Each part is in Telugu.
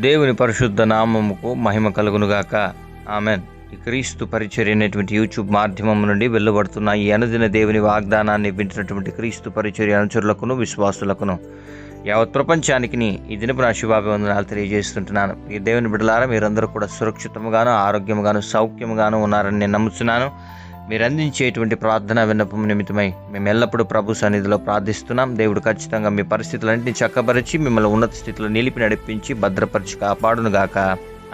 దేవుని పరిశుద్ధ నామముకు మహిమ కలుగునుగాక. ఆమెన్. ఈ క్రీస్తు పరిచర్య అనేటువంటి యూట్యూబ్ మాధ్యమం నుండి వెళ్ళబడుతున్న ఈ అనుదిన దేవుని వాగ్దానాన్ని వింటున్నటువంటి క్రీస్తు పరిచర్య అనుచరులకును విశ్వాసులకును యావత్ ప్రపంచానికి ఈ దినపు నా శుభాభివందనాలు తెలియజేస్తుంటున్నాను. ఈ దేవుని బిడ్డలారా మీరందరూ కూడా సురక్షితముగాను ఆరోగ్యముగాను సౌఖ్యముగాను ఉన్నారని నేను నమ్ముతున్నాను మీరు అందించేటువంటి ప్రార్థన విన్నపం నిమిత్తమై మేము ఎల్లప్పుడూ ప్రభు సన్నిధిలో ప్రార్థిస్తున్నాం. దేవుడు ఖచ్చితంగా మీ పరిస్థితులన్నింటినీ చక్కబరిచి మిమ్మల్ని ఉన్నత స్థితిలో నిలిపి నడిపించి భద్రపరిచి కాపాడునుగాక.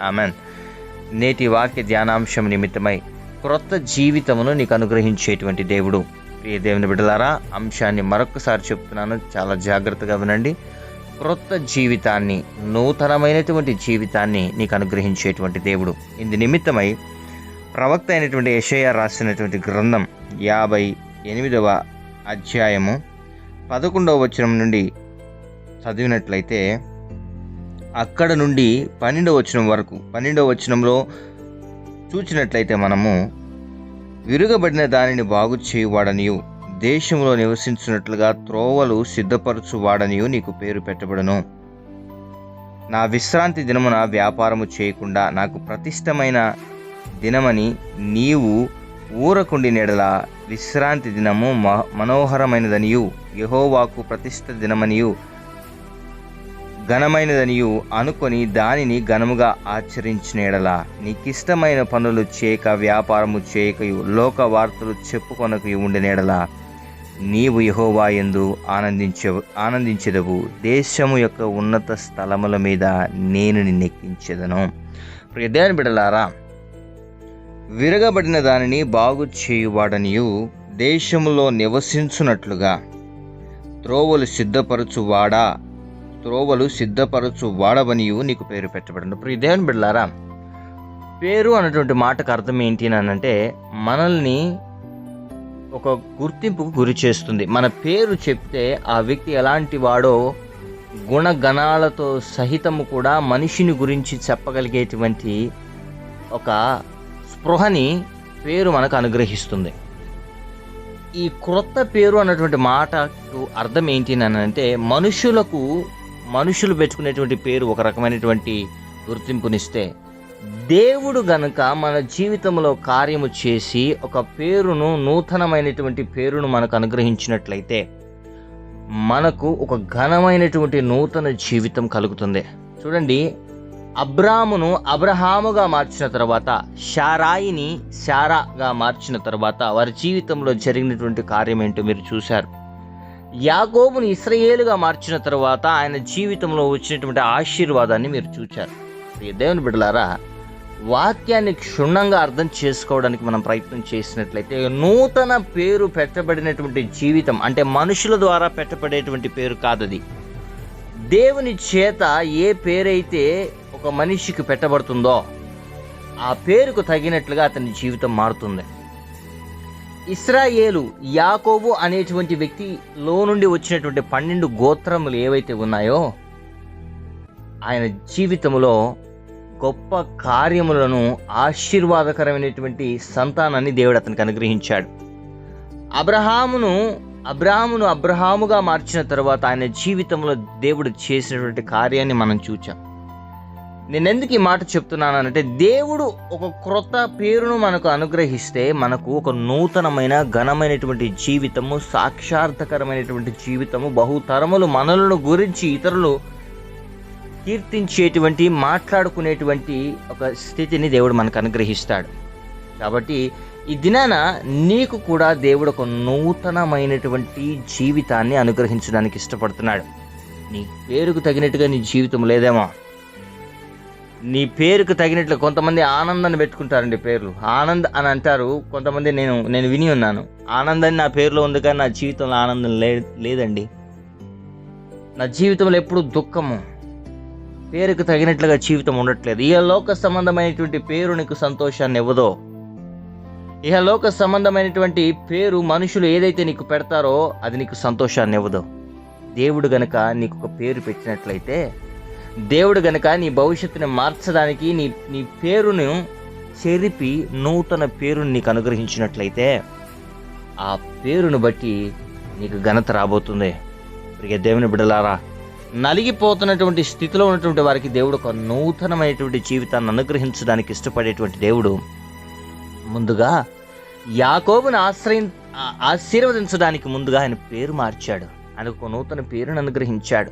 ఆమెన్. నేటి వాక్య ధ్యానాంశం నిమిత్తమై క్రొత్త జీవితమును నీకు అనుగ్రహించేటువంటి దేవుడు. ప్రియ దేవుని బిడ్డలారా అంశాన్ని మరొకసారి చెప్తున్నాను. చాలా జాగ్రత్తగా వినండి. క్రొత్త జీవితాన్ని నూతనమైనటువంటి జీవితాన్ని నీకు అనుగ్రహించేటువంటి దేవుడు. ఇందు నిమిత్తమై ప్రవక్త అయినటువంటి యషయ రాసినటువంటి గ్రంథం యాభై ఎనిమిదవ అధ్యాయము పదకొండవ వచనం నుండి చదివినట్లయితే అక్కడ నుండి పన్నెండవ వచనం వరకు పన్నెండవ వచనంలో చూచినట్లయితే మనము విరుగబడిన దానిని బాగు చేయువాడనియు దేశంలో నివసించినట్లుగా త్రోవలు సిద్ధపరచువాడనియు నీకు పేరు పెట్టబడును. నా విశ్రాంతి దినమున వ్యాపారము చేయకుండా నాకు ప్రతిష్టమైన దినమని నీవు ఊరకుండి నెడల విశ్రాంతి దినము మ మనోహరమైనదనియు. యహోవాకు ప్రతిష్ట దినమనియు. ఘనమైనదనియు అనుకొని దానిని ఘనముగా ఆచరించిన ఎడల నీకిష్టమైన పనులు చేయక వ్యాపారము చేయకయు లోక వార్తలు చెప్పుకొనకయు ఉండిన ఎడల నీవు యహోవా ఎందు ఆనందించ ఆనందించెదవు. దేశము యొక్క ఉన్నత స్థలముల మీద నేను నిన్నెక్కించదను. ప్రియదేవని బిడలారా విరగబడిన దానిని బాగు చేయువాడనియు దేశములో నివసించున్నట్లుగా త్రోవలు సిద్ధపరచువాడా? త్రోవలు సిద్ధపరచు వాడవనియు నీకు పేరు పెట్టబడిన ఇప్పుడు దేవుని బిడ్డలారా పేరు అన్నటువంటి మాటకు అర్థం ఏంటి అని అంటే మనల్ని ఒక గుర్తింపుకు గురి చేస్తుంది. మన పేరు చెప్తే ఆ వ్యక్తి ఎలాంటి వాడో గుణగణాలతో సహితము కూడా మనిషిని గురించి చెప్పగలిగేటువంటి ఒక స్పృహని పేరు మనకు అనుగ్రహిస్తుంది. ఈ క్రొత్త పేరు అన్నటువంటి మాటకు అర్థం ఏంటి అని అంటే మనుషులకు మనుషులు పెట్టుకునేటువంటి పేరు ఒక రకమైనటువంటి గుర్తింపునిస్తే దేవుడు గనుక మన జీవితంలో కార్యము చేసి ఒక పేరును నూతనమైనటువంటి పేరును మనకు అనుగ్రహించినట్లయితే మనకు ఒక ఘనమైనటువంటి నూతన జీవితం కలుగుతుంది. చూడండి అబ్రామును అబ్రహాముగా మార్చిన తర్వాత షారాయిని షారాగా మార్చిన తర్వాత వారి జీవితంలో జరిగినటువంటి కార్యం ఏంటో మీరు చూశారు. యాగోబును ఇస్రయేలుగా మార్చిన తర్వాత ఆయన జీవితంలో వచ్చినటువంటి ఆశీర్వాదాన్ని మీరు చూశారు దేవుని బిడ్డలారా వాక్యాన్ని క్షుణ్ణంగా అర్థం చేసుకోవడానికి మనం ప్రయత్నం చేసినట్లయితే నూతన పేరు పెట్టబడినటువంటి జీవితం అంటే మనుషుల ద్వారా పెట్టబడేటువంటి పేరు కాదది. దేవుని చేత ఏ పేరైతే ఒక మనిషికి పెట్టబడుతుందో ఆ పేరుకు తగినట్లుగా అతని జీవితం మారుతుంది. ఇస్రాయేలు యాకోబు అనేటువంటి వ్యక్తిలో నుండి వచ్చినటువంటి పన్నెండు గోత్రములు ఏవైతే ఉన్నాయో ఆయన జీవితంలో గొప్ప కార్యములను ఆశీర్వాదకరమైనటువంటి సంతానాన్ని దేవుడు అతనికి అనుగ్రహించాడు. అబ్రహామును అబ్రహామును అబ్రహాముగా మార్చిన తర్వాత ఆయన జీవితంలో దేవుడు చేసినటువంటి కార్యాన్ని మనం చూచాం. నేను ఎందుకు ఈ మాట చెప్తున్నానంటే దేవుడు ఒక క్రొత్త పేరును మనకు అనుగ్రహిస్తే మనకు ఒక నూతనమైన ఘనమైనటువంటి జీవితము సాక్షార్థకరమైనటువంటి జీవితము బహుతరములు మనలను గురించి ఇతరులు కీర్తించేటువంటి మాట్లాడుకునేటువంటి ఒక స్థితిని దేవుడు మనకు అనుగ్రహిస్తాడు. కాబట్టి ఈ దినాన నీకు కూడా దేవుడు ఒక నూతనమైనటువంటి జీవితాన్ని అనుగ్రహించడానికి ఇష్టపడుతున్నాడు. నీ పేరుకు తగినట్టుగా నీ జీవితం లేదేమో. నీ పేరుకు తగినట్లు కొంతమంది ఆనందాన్ని పెట్టుకుంటారండి పేర్లు. ఆనంద్ అని అంటారు కొంతమంది నేను నేను విని ఉన్నాను. ఆనందాన్ని నా పేరులో ఉంది కానీ నా జీవితంలో ఆనందం లే లేదండి. నా జీవితంలో ఎప్పుడు దుఃఖము. పేరుకు తగినట్లుగా జీవితం ఉండట్లేదు. ఈ లోక సంబంధమైనటువంటి పేరు నీకు సంతోషాన్ని ఇవ్వదో. ఇహ లోక సంబంధమైనటువంటి పేరు మనుషులు ఏదైతే నీకు పెడతారో అది నీకు సంతోషాన్ని ఇవ్వదు. దేవుడు గనక నీకు ఒక పేరు పెట్టినట్లయితే దేవుడు గనక నీ భవిష్యత్తుని మార్చడానికి నీ నీ పేరును చెరిపి నూతన పేరుని నీకు అనుగ్రహించినట్లయితే ఆ పేరును బట్టి నీకు ఘనత రాబోతుంది. ఇక దేవుని బిడలారా నలిగిపోతున్నటువంటి స్థితిలో ఉన్నటువంటి వారికి దేవుడు ఒక నూతనమైనటువంటి జీవితాన్ని అనుగ్రహించడానికి ఇష్టపడేటువంటి దేవుడు ముందుగా యాకోబును ఆశ్రయం ఆశీర్వదించడానికి ముందుగా ఆయన పేరు మార్చాడు. ఆయనకు ఒక నూతన పేరును అనుగ్రహించాడు.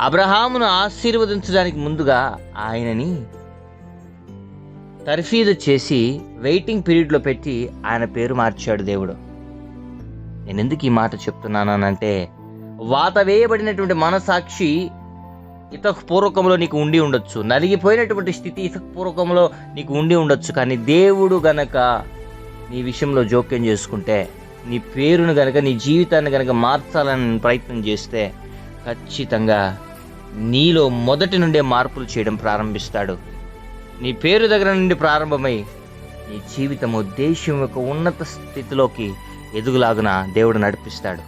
అబ్రహామును ఆశీర్వదించడానికి ముందుగా ఆయనని తర్ఫీదు చేసి వెయిటింగ్ పీరియడ్లో పెట్టి ఆయన పేరు మార్చాడు దేవుడు. నేను ఎందుకు ఈ మాట చెప్తున్నానంటే వాత వేయబడినటువంటి మనసాక్షి ఇతకు పూర్వకంలో నీకు ఉండి ఉండొచ్చు. నలిగిపోయినటువంటి స్థితి ఇతకు పూర్వకంలో నీకు ఉండి ఉండొచ్చు. కానీ దేవుడు గనక నీ విషయంలో జోక్యం చేసుకుంటే నీ పేరును గనక నీ జీవితాన్ని గనక మార్చాలని ప్రయత్నం చేస్తే ఖచ్చితంగా నీలో మొదటి నుండే మార్పులు చేయడం ప్రారంభిస్తాడు. నీ పేరు దగ్గర నుండి ప్రారంభమై నీ జీవితము దేశం యొక్క ఉన్నత స్థితిలోకి ఎదుగులాగున దేవుడు నడిపిస్తాడు.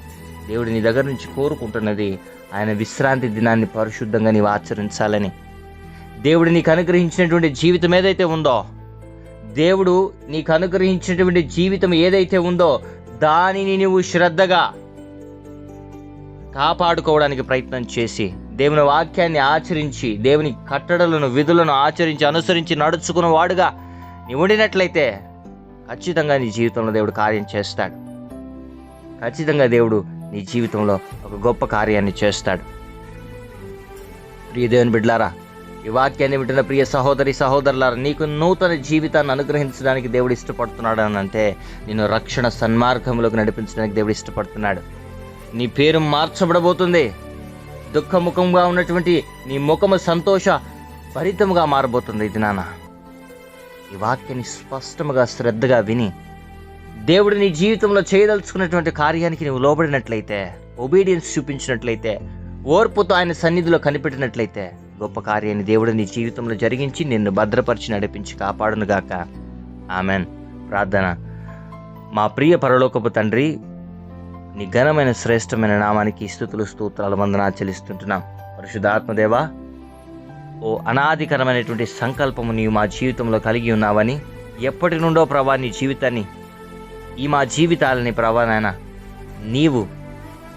దేవుడు నీ దగ్గర నుంచి కోరుకుంటున్నది ఆయన విశ్రాంతి దినాన్ని పరిశుద్ధంగా నీవు ఆచరించాలని. దేవుడు నీకు అనుగ్రహించినటువంటి జీవితం ఏదైతే ఉందో దేవుడు నీకు అనుగ్రహించినటువంటి జీవితం ఏదైతే ఉందో దానిని నువ్వు శ్రద్ధగా కాపాడుకోవడానికి ప్రయత్నం చేసి దేవుని వాక్యాన్ని ఆచరించి దేవుని కట్టడలను విధులను ఆచరించి అనుసరించి నడుచుకున్న వాడుగా నీ ఉండినట్లయితే ఖచ్చితంగా నీ జీవితంలో దేవుడు కార్యం చేస్తాడు. ఖచ్చితంగా దేవుడు నీ జీవితంలో ఒక గొప్ప కార్యాన్ని చేస్తాడు. ప్రియ దేవుని బిడ్లారా ఈ వాక్యాన్ని వింటున్న ప్రియ సహోదరి సహోదరులారా నీకు నూతన జీవితాన్ని అనుగ్రహించడానికి దేవుడు ఇష్టపడుతున్నాడు అని అంటే నేను రక్షణ సన్మార్గంలోకి నడిపించడానికి దేవుడు ఇష్టపడుతున్నాడు. నీ పేరు మార్చబడబోతుంది. దుఃఖముఖంగా ఉన్నటువంటి నీ ముఖము సంతోష భరితముగా మారబోతుంది. ఇది నాన్న ఈ వాక్యాన్ని స్పష్టముగా శ్రద్ధగా విని దేవుడు నీ జీవితంలో చేయదలుచుకున్నటువంటి కార్యానికి నువ్వు లోబడినట్లయితే ఒబీడియన్స్ చూపించినట్లయితే ఓర్పుతో ఆయన సన్నిధిలో కనిపెట్టినట్లయితే గొప్ప కార్యాన్ని దేవుడు నీ జీవితంలో జరిగించి నిన్ను భద్రపరిచి నడిపించి కాపాడునుగాక. ఆమెన్. ప్రార్థన. మా ప్రియ పరలోకపు తండ్రి నీ ఘనమైన శ్రేష్టమైన నామానికి స్థుతులు స్తోత్రాలు వందన చెల్లిస్తుంటున్నాం. పరిశుద్ధాత్మదేవా ఓ అనాదికరమైనటువంటి సంకల్పము నీవు మా జీవితంలో కలిగి ఉన్నావని ఎప్పటి నుండో ప్రభా నీ జీవితాన్ని ఈ మా జీవితాలని ప్రభా నాయన నీవు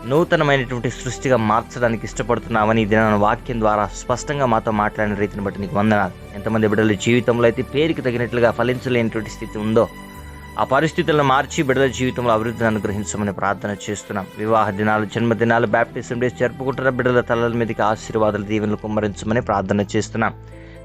నూతనమైనటువంటి సృష్టిగా మార్చడానికి ఇష్టపడుతున్నావని ఈ దిన వాక్యం ద్వారా స్పష్టంగా మాతో మాట్లాడిన రీతిని బట్టి నీకు వందనాలు. ఎంతమంది బిడ్డల జీవితంలో అయితే పేరుకి తగినట్లుగా ఫలించలేనటువంటి స్థితి ఉందో ఆ పరిస్థితులను మార్చి బిడ్డల జీవితంలో అభివృద్ధిని అనుగ్రహించమని ప్రార్థన చేస్తున్నాం. వివాహ దినాలు జన్మదినాలు బ్యాప్టిజం డేస్ జరుపుకుంటున్న బిడ్డల తలల మీదకి ఆశీర్వాదాలు దీవెనలు కుమ్మరించమని ప్రార్థన చేస్తున్నాం.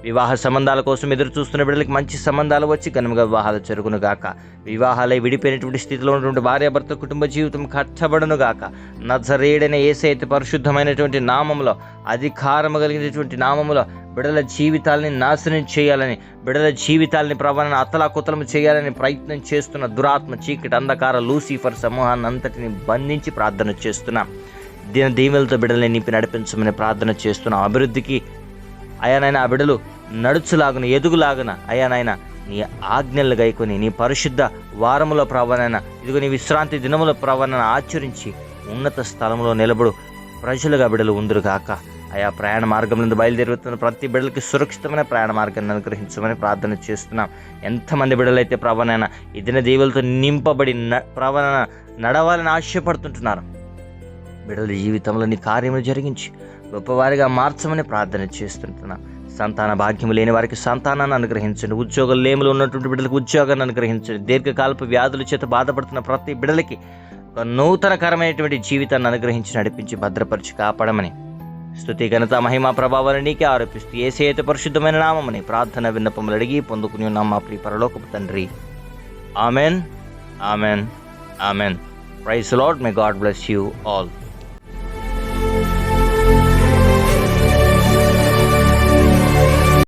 వివాహ సంబంధాల కోసం ఎదురు చూస్తున్న బిడ్డలకి మంచి సంబంధాలు వచ్చి ఘనంగా వివాహాలు జరుగును గాక. వివాహాలై విడిపోయినటువంటి స్థితిలో ఉన్నటువంటి భార్యాభర్త కుటుంబ జీవితం కట్టబడును గాక. నజరేడైన ఏసైతే పరిశుద్ధమైనటువంటి నామములో అధికారము కలిగినటువంటి నామములో బిడల జీవితాలని నాశనం చేయాలని బిడల జీవితాలని ప్రవణను అతలాకుతలం చేయాలని ప్రయత్నం చేస్తున్న దురాత్మ చీకటి అంధకార లూసిఫర్ సమూహాన్ని అంతటిని బంధించి ప్రార్థన చేస్తున్నాం. దీని దీవెలతో బిడలని నింపి నడిపించమని ప్రార్థన చేస్తున్నాం. అభివృద్ధికి అయానైనా ఆ బిడ్డలు నడుచులాగున ఎదుగులాగున అయానైనా నీ ఆజ్ఞలు గైకొని నీ పరిశుద్ధ వారములో ప్రవణన ఇదిగో నీ విశ్రాంతి దినముల ప్రవణన ఆచరించి ఉన్నత స్థలంలో నిలబడు ప్రజలుగా బిడలు ఉందరుగాక ఆయా ప్రయాణ మార్గం నుండి బయలుదేరుతున్న ప్రతి బిడ్డలకి సురక్షితమైన ప్రయాణ మార్గాన్ని అనుగ్రహించమని ప్రార్థన చేస్తున్నాం. ఎంతమంది బిడ్డలైతే ప్రవణన ఈ దిన దీవులతో నింపబడి న ప్రవణన నడవాలని ఆశపడుతుంటున్నారు. బిడ్డల జీవితంలో నీ కార్యములు జరిగించి గొప్పవారిగా మార్చమని ప్రార్థన చేస్తుంటున్నా. సంతాన భాగ్యం లేని వారికి సంతానాన్ని అనుగ్రహించండి. ఉద్యోగం లేములు ఉన్నటువంటి బిడ్డలకు ఉద్యోగాన్ని అనుగ్రహించండి. దీర్ఘకాలపు వ్యాధుల చేత బాధపడుతున్న ప్రతి బిడ్డలకి ఒక నూతనకరమైనటువంటి జీవితాన్ని అనుగ్రహించి నడిపించి భద్రపరిచి కాపాడమని స్థుతి ఘనత మహిమ ప్రభావాన్ని నీకే ఆరోపిస్తూ ఏసేత పరిశుద్ధమైన నామమని ప్రార్థన విన్నపములు అడిగి పొందుకుని ఉన్నాం మా ప్రియ పరలోకపు తండ్రి. Amen. Amen. Amen. Praise Lord may God bless you all.